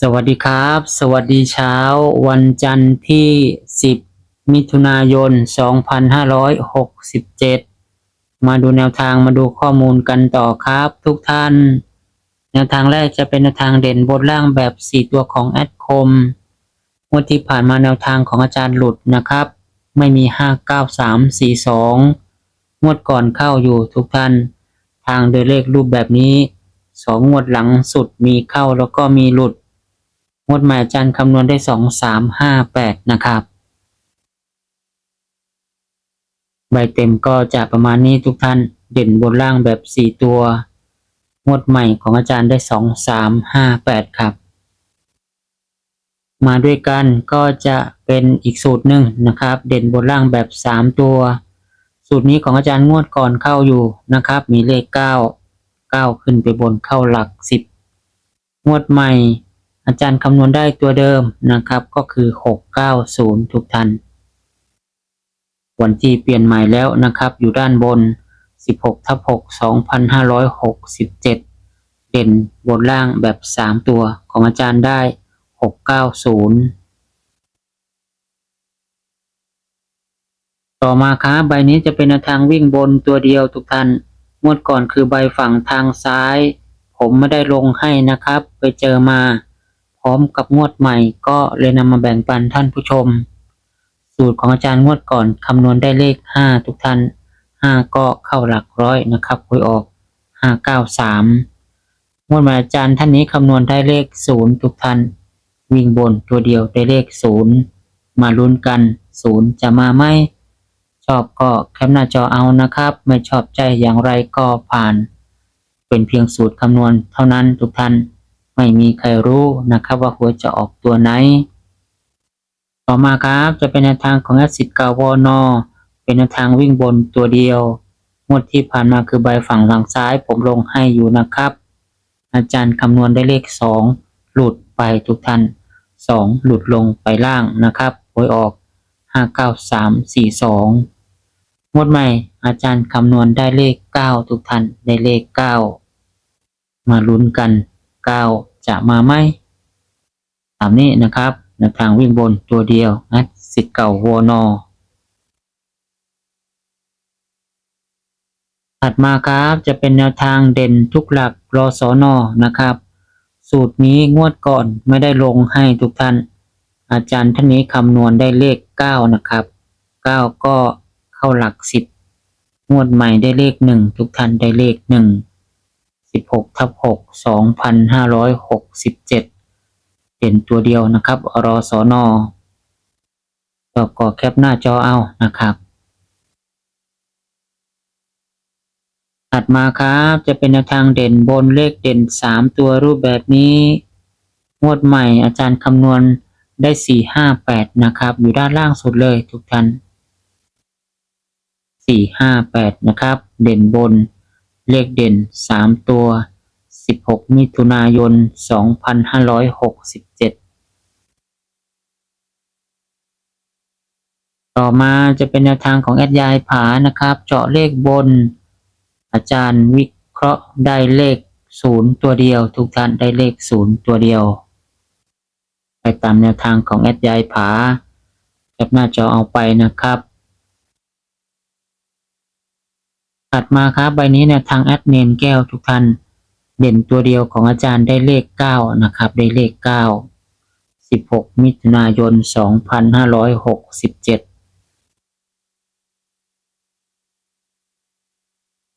สวัสดีครับ สวัสดีเช้า วันจันทร์ที่ 10 มิถุนายน 2567 มาดูแนวทางมาดูข้อมูลกันต่อครับ ทุกท่าน แนวทางแรกจะเป็นแนวทางเด่นบนล่างแบบ 4 ตัวของแอดคมงวดที่ผ่านมาแนวทางของอาจารย์หลุดนะครับ ไม่มี 59342 งวดก่อนเข้าอยู่ทุกท่าน ทางโดยเลขรูปแบบนี้สองงวดหลังสุดมีเข้าแล้วก็มีหลุด งวดใหม่อาจารย์คำนวณได้สองสามห้าแปดนะครับ ใบเต็มก็จะประมาณนี้ทุกท่านเด่นบนล่างแบบสี่ตัว งวดใหม่ของอาจารย์ได้สองสามห้าแปดครับ มาด้วยกันก็จะเป็นอีกสูตรหนึ่งนะครับ เด่นบนล่างแบบสามตัว สูตรนี้ของอาจารย์งวดก่อนเข้าอยู่นะครับ มีเลขเก้าเก้าขึ้นไปบนเข้าหลักสิบงวดใหม่ อาจารย์คำนวณได้ตัวเดิมนะครับก็คือ 690 ทุกท่านวันที่เปลี่ยนใหม่แล้วนะครับ อยู่ด้านบน 16ทับ6 2567 เด่นบนล่างแบบ 3 ตัวของอาจารย์ได้ 690ต่อมาครับใบนี้จะเป็นทางวิ่งบนตัวเดียวทุกท่านงวดก่อนคือใบฝั่งทางซ้าย ผมไม่ได้ลงให้นะครับ ไปเจอมา พร้อมกับงวดใหม่ ก็เลยนำมาแบ่งปันท่านผู้ชม สูตรของอาจารย์งวดก่อนคำนวณได้เลข 5 ทุกท่าน 5 ก็เข้าหลักร้อยนะครับคุยออก 593 งวดม่อาจารย์ท่านนี้คำนวณได้เลข 0 ทุกท่าน วิ่งบนตัวเดียวได้เลข 0 มาลุ้นกัน 0 จะมาไหมชอบก็แคปหน้าจอเอานะครับ ไม่ชอบใจอย่างไรก็ผ่าน เป็นเพียงสูตรคำนวณเท่านั้นทุกท่าน ไม่มีใครรู้นะครับว่าหัวจะออกตัวไหน ต่อมาครับจะเป็นแนวทางของแอดสิทธิ์เก่าวอนอเป็นแนวทางวิ่งบนตัวเดียว งวดที่ผ่านมาคือใบฝั่งทางซ้าย ผมลงให้อยู่นะครับ อาจารย์คำนวณได้เลขสองหลุดไปทุกท่านสองหลุดลงไปล่างนะครับหวยออกห้าเก้าสามสี่สองงวดใหม่อาจารย์คำนวณได้เลขเก้าทุกท่านได้เลขเก้ามาลุ้นกัน เก้าจะมาไหมตามนี้นะครับแนวทางวิ่งบนตัวเดียวนะสิทธิ์เก่าวนอถัดมาครับจะเป็นแนวทางเด่นทุกหลักรอสอนอนะครับ สูตรนี้งวดก่อนไม่ได้ลงให้ทุกท่าน อาจารย์ท่านนี้คำนวณได้เลข 9 นะครับ 9 ก็เข้าหลัก 10 งวดใหม่ได้เลข 1 ทุกท่านได้เลข 1 16ทับ6 2567เด่นตัวเดียวนะครับ รอสอนอก็ก็แคปหน้าจอเอานะครับถัดมาครับจะเป็นแนวทางเด่นบนเลขเด่นสามตัวรูปแบบนี้งวดใหม่อาจารย์คำนวณได้สี่ห้าแปดนะครับ อยู่ด้านล่างสุดเลยทุกท่านสี่ห้าแปดนะครับ เด่นบน เลขเด่นสามตัวสิบหกมิถุนายนสองพันห้าร้อยหกสิบเจ็ดต่อมาจะเป็นแนวทางของแอดยายผานะครับ เจาะเลขบน อาจารย์วิเคราะห์ได้เลขศูนย์ตัวเดียว ทุกท่านได้เลขศูนย์ตัวเดียว ไปตามแนวทางของแอดยายผาแคปหน้าจอเอาไปนะครับ ถัดมาครับใบนี้แนวทางแอดเนนแก้วทุกท่านเด่นตัวเดียวของอาจารย์ได้เลขเก้านะครับ ได้เลขเก้าสิบหกมิถุนายนสองพันห้าร้อยหกสิบเจ็ด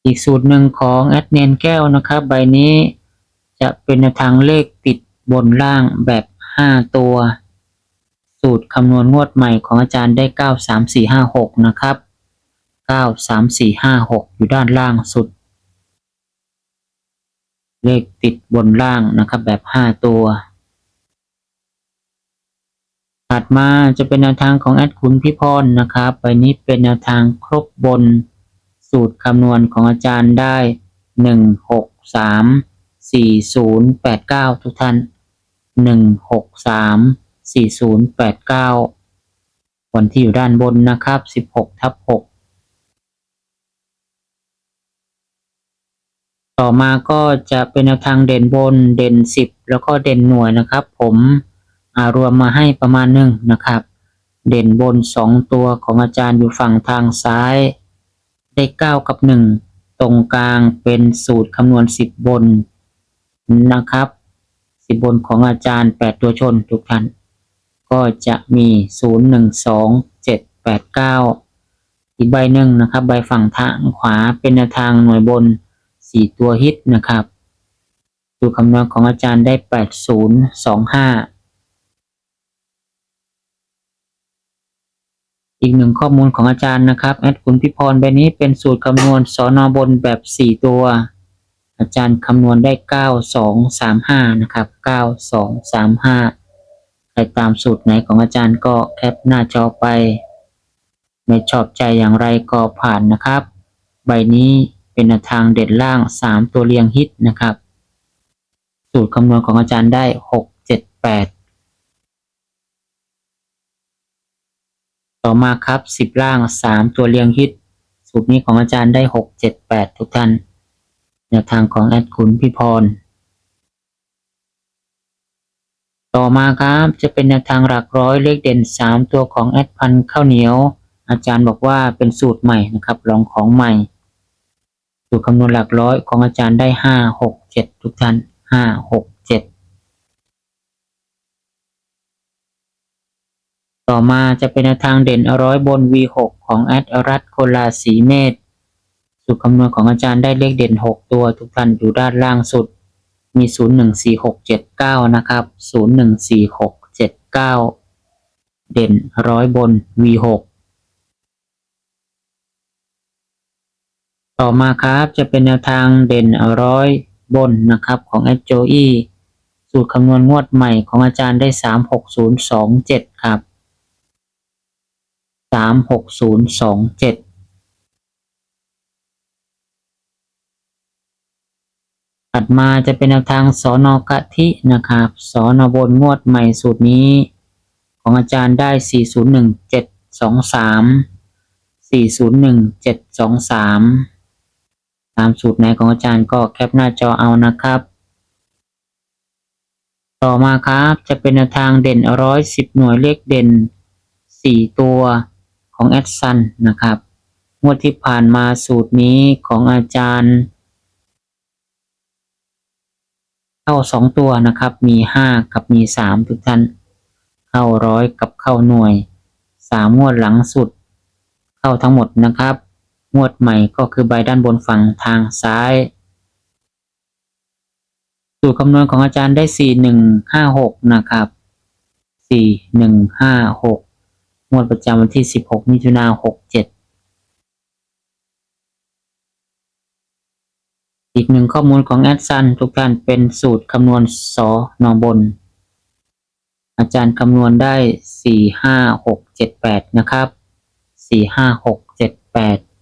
อีกสูตรหนึ่งของแอดเนนแก้วนะครับ ใบนี้จะเป็นทางเลขติดบนล่างแบบ 5 ตัว สูตรคำนวณงวดใหม่ของอาจารย์ได้ 9 3 4 5 6 นะครับ 9 3 4 5 6อยู่ด้านล่างสุด เลขติดบนล่างนะครับแบบห้าตัว ถัดมาจะเป็นแนวทางของแอดขุนพิพรนะครับใบนี้เป็นแนวทางครบบนสูตรคำนวณของอาจารย์ได้หนึ่งหกสามสี่ศูนย์แปดเก้าทุกท่านหนึ่งหกสามสี่ศูนย์แปดเก้าวันที่อยู่ด้านบนนะครับสิบหกทับหก ต่อมาก็จะเป็นแนวทางเด่นบนเด่นสิบแล้วก็เด่นหน่วยนะครับ ผมอารวมมาให้ประมาณหนึ่งนะครับ เด่นบนสองตัวของอาจารย์อยู่ฝั่งทางซ้าย ได้เก้ากับหนึ่งตรงกลางเป็นสูตรคำนวณสิบบนนะครับสิบบนของอาจารย์แปดตัวชนทุกท่านก็จะมีศูนย์หนึ่งสองเจ็ดแปดเก้าอีกใบหนึ่งนะครับ ใบฝั่งทางขวาเป็นแนวทางหน่วยบน สี่ตัวฮิตนะครับสูตรคำนวณของอาจารย์ได้แปดศูนย์สองห้าอีกหนึ่งข้อมูลของอาจารย์นะครับแอดคุณพิพรใบนี้เป็นสูตรคำนวณสอนอบนแบบ4ตัว อาจารย์คำนวณได้9235นะครับ9235ใครตามสูตรไหนของอาจารย์ก็แคปหน้าจอไป ไม่ชอบใจอย่างไรก็ผ่านนะครับ ใบนี้ เป็นแนวทางเด็ดล่าง 3 ตัวเรียงฮิตนะครับ สูตรคำนวณของอาจารย์ได้ 678 ต่อมาครับสิบล่างสามตัวเรียงฮิต สูตรนี้ของอาจารย์ได้หกเจ็ดแปดทุกท่านแนวทางของแอดขุนพิพร ต่อมาครับจะเป็นแนวทางหลักร้อยเลขเด่นสามตัวของแอดพันข้าวเหนียว อาจารย์บอกว่าเป็นสูตรใหม่นะครับลองของใหม่ สูตรคำนวณหลักร้อยของอาจารย์ได้ห้าหกเจ็ดทุกท่านห้าหกเจ็ดต่อมาจะเป็นทางเด่นร้อยบน V6 ของแอดรัตโคลาสีเมธสูตรคำนวณของอาจารย์ได้เลขเด่น 6 ตัวทุกท่านอยู่ด้านล่างสุด มี 014679 นะครับ 014679 เด่นร้อยบน V6 ต่อมาครับจะเป็นแนวทางเด่นร้อยบนนะครับของแอดโจอีสูตรคำนวณงวดใหม่ของอาจารย์ได้ 36027 ครับ 36027ถัดมาจะเป็นแนวทางสอนอกะทินะครับสอนอบนงวดใหม่สูตรนี้ ของอาจารย์ได้ 401723 401723 ตามสูตรไหนของอาจารย์ก็แคปหน้าจอเอานะครับ ต่อมาครับจะเป็นทางเด่นร้อยสิบหน่วยเลขเด่นสี่ตัวของแอดซันนะครับงวดที่ผ่านมาสูตรนี้ของอาจารย์เข้าสองตัวนะครับ มีห้ากับมีสามทุกท่าน เข้าร้อยกับเข้าหน่วยสามงวดหลังสุด เข้าทั้งหมดนะครับ งวดใหม่ก็คือใบด้านบนฝั่งทางซ้าย สูตรคำนวณของอาจารย์ได้สี่หนึ่งห้าหกนะครับสี่หนึ่งห้าหกงวดประจำวันที่ 16 มิถุนายน67อีกหนึ่งข้อมูลของแอดซันทุกท่านเป็นสูตรคำนวณสอนอบน อาจารย์คำนวณได้ 4 5 6 7 8 นะครับ 4 5 6 7 8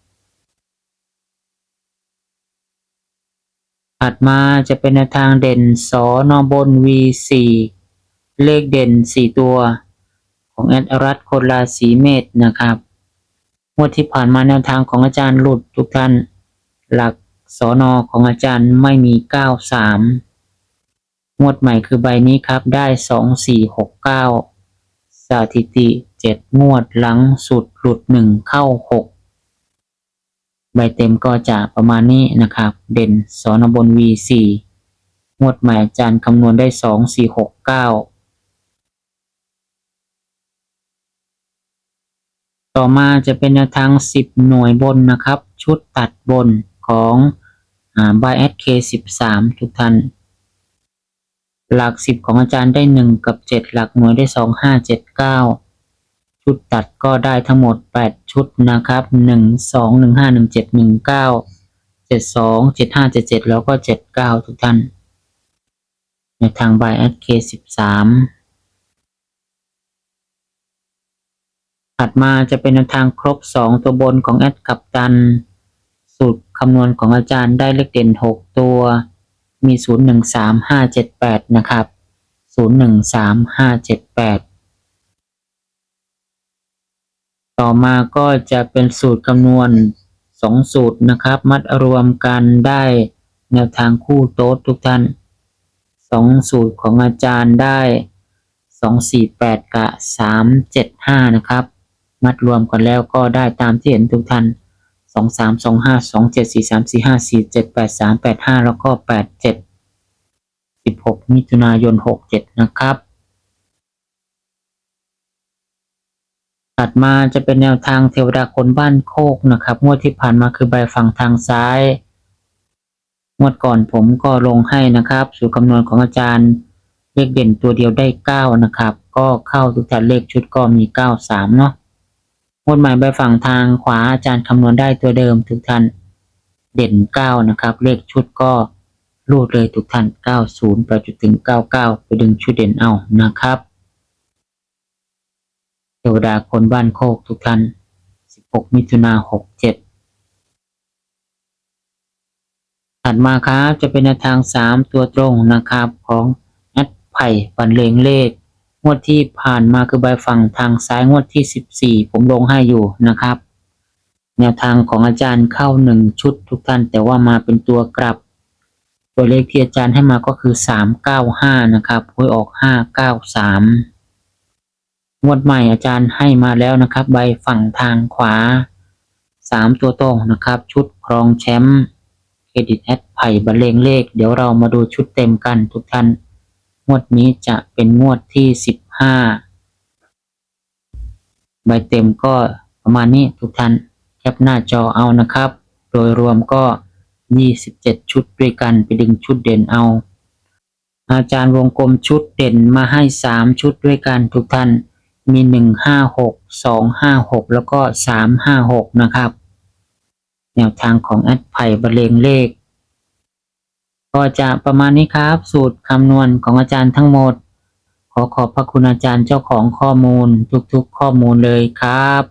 ถัดมาจะเป็นแนวทางเด่นสอนอบน V4 เลขเด่น 4 ตัว ของแอดรัตโคนลาสีเมธนะครับงวดที่ผ่านมาแนวทางของอาจารย์หลุดทุกท่าน หลักสอนอของอาจารย์ไม่มี 93 งวดใหม่คือใบนี้ครับได้ 2469 สถิติ 7 งวดหลังสุดหลุด 1 เข้า 6 ใบเต็มก็จะประมาณนี้นะครับ เด่นสอนบน V4 งวดใหม่อาจารย์คำนวณได้ 2469 ต่อมาจะเป็นแนวทาง 10 หน่วยบนนะครับ ชุดตัดบนของอ่า by s k 13ทุกท่าน หลัก10ของอาจารย์ได้1กับ7หลักหน่วยได้2 5 7 9 ชุดตัดก็ได้ทั้งหมด 8 ชุดนะครับ 1 2 1 5 1 7 1 9 7 2 7 5 7 7 แล้วก็ 7 9 ทุกท่าน ในทางบายแอดเคสิบสามถัดมาจะเป็นทางครบ 2 ตัวบนของแอดกับตัน สูตรคำนวณของอาจารย์ได้เลขเด่น 6 ตัว มี 0 1 3 5 7 8 นะครับ 0 1 3 5 7 8 ต่อมาก็จะเป็นสูตรคำนวณสองสูตรนะครับ มัดรวมกันได้แนวทางคู่โต๊ดทุกท่านสองสูตรของอาจารย์ได้สองสี่แปดกับสามเจ็ดห้านะครับ มัดรวมกันแล้วก็ได้ตามที่เห็นทุกท่านสองสามสองห้าสองเจ็ดสี่สามสี่ห้าสี่เจ็ดแปดสามแปดห้าแล้วก็แปดเจ็ดสิบหกมิถุนายนหกเจ็ดนะครับ ถัดมาจะเป็นแนวทางเทวดาคนบ้านโคกนะครับ งวดที่ผ่านมาคือใบฝั่งทางซ้าย งวดก่อนผมก็ลงให้นะครับ สูตรคำนวณของอาจารย์เลขเด่นตัวเดียวได้เก้านะครับ ก็เข้าทุกท่านเลขชุดก็มีเก้าสามเนาะงวดใหม่ใบฝั่งทางขวาอาจารย์คำนวณได้ตัวเดิมทุกท่านเด่นเก้านะครับ เลขชุดก็รูดเลยทุกท่านเก้าศูนย์ไปจนถึงเก้าเก้าไปดึงชุดเด่นเอานะครับ เทวดาคนบ้านโคกทุกท่าน 16 มิถุนา67ถัดมาครับจะเป็นทาง 3 ตัวตรงนะครับของแอดไผ่บันเลงเลข งวดที่ผ่านมาคือใบฝั่งทางซ้ายงวดที่ 14 ผมลงให้อยู่นะครับ แนวทางของอาจารย์เข้า 1 ชุดทุกท่าน แต่ว่ามาเป็นตัวกลับ ตัวเลขที่อาจารย์ให้มาก็คือ 395 นะครับหวยออก 593 งวดใหม่อาจารย์ให้มาแล้วนะครับ ใบฝั่งทางขวาสามตัวตรงนะครับ ชุดครองแชมป์เครดิตแอดไผ่บรรเลงเลข เดี๋ยวเรามาดูชุดเต็มกันทุกท่าน งวดนี้จะเป็นงวดที่สิบห้าใบเต็มก็ประมาณนี้ทุกท่านแคปหน้าจอเอานะครับ โดยรวมก็ 27 ชุดด้วยกันไปดึงชุดเด่นเอา อาจารย์วงกลมชุดเด่นมาให้ 3 ชุดด้วยกันทุกท่าน มี1 5 6 2 5 6แล้วก็3 5 6นะครับ แนวทางของแอดไผ่บรรเลงเลข ก็จะประมาณนี้ครับ สูตรคำนวณของอาจารย์ทั้งหมด ขอขอบพระคุณอาจารย์เจ้าของข้อมูลทุกๆข้อมูลเลยครับ